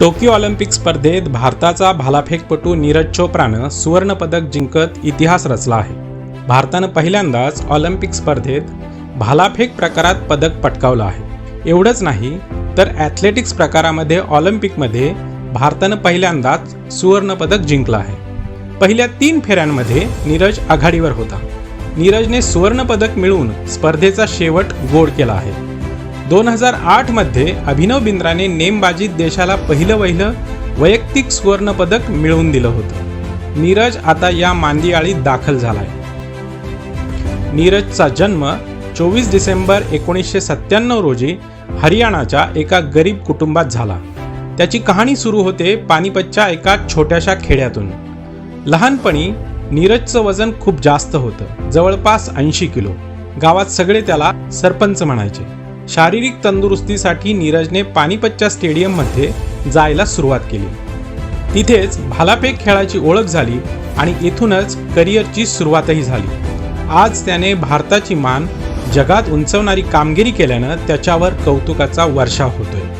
Tokyo Olympic स्पर्धेत भारताचा भालाफेकपटू नीरज चोप्रानं सुवर्णपदक जिंकत इतिहास रचला आहे. भारतानं पहिल्यांदाच ऑलिम्पिक स्पर्धेत भालाफेक प्रकारात पदक पटकावलं आहे. एवढंच नाही तर ॲथलेटिक्स प्रकारामध्ये ऑलिम्पिकमध्ये भारतानं पहिल्यांदाच सुवर्णपदक जिंकलं आहे. पहिल्या तीन फेऱ्यांमध्ये नीरज आघाडीवर होता. नीरजने सुवर्णपदक मिळवून स्पर्धेचा शेवट गोड केला आहे. दोन हजार आठमध्ये अभिनव बिंद्राने नेमबाजीत देशाला पहिलं वहिलं वैयक्तिक सुवर्णपदक मिळवून दिलं होतं. नीरज आता या मांदियाळीत दाखल झालाय. नीरजचा जन्म चोवीस डिसेंबर एकोणीसशे सत्त्याण्णव रोजी हरियाणाच्या एका गरीब कुटुंबात झाला. त्याची कहाणी सुरू होते पानिपतच्या एका छोट्याशा खेड्यातून. लहानपणी नीरजचं वजन खूप जास्त होतं जवळपास ऐंशी किलो. गावात सगळे त्याला सरपंच म्हणायचे. शारीरिक तंदुरुस्तीसाठी नीरजने पानिपतच्या स्टेडियममध्ये जायला सुरुवात केली. तिथेच भालाफेक खेळाची ओळख झाली आणि इथूनच करिअरची सुरुवातही झाली. आज त्याने भारताची मान जगात उंचवणारी कामगिरी केल्यानं त्याच्यावर कौतुकाचा वर्षाव होतोय.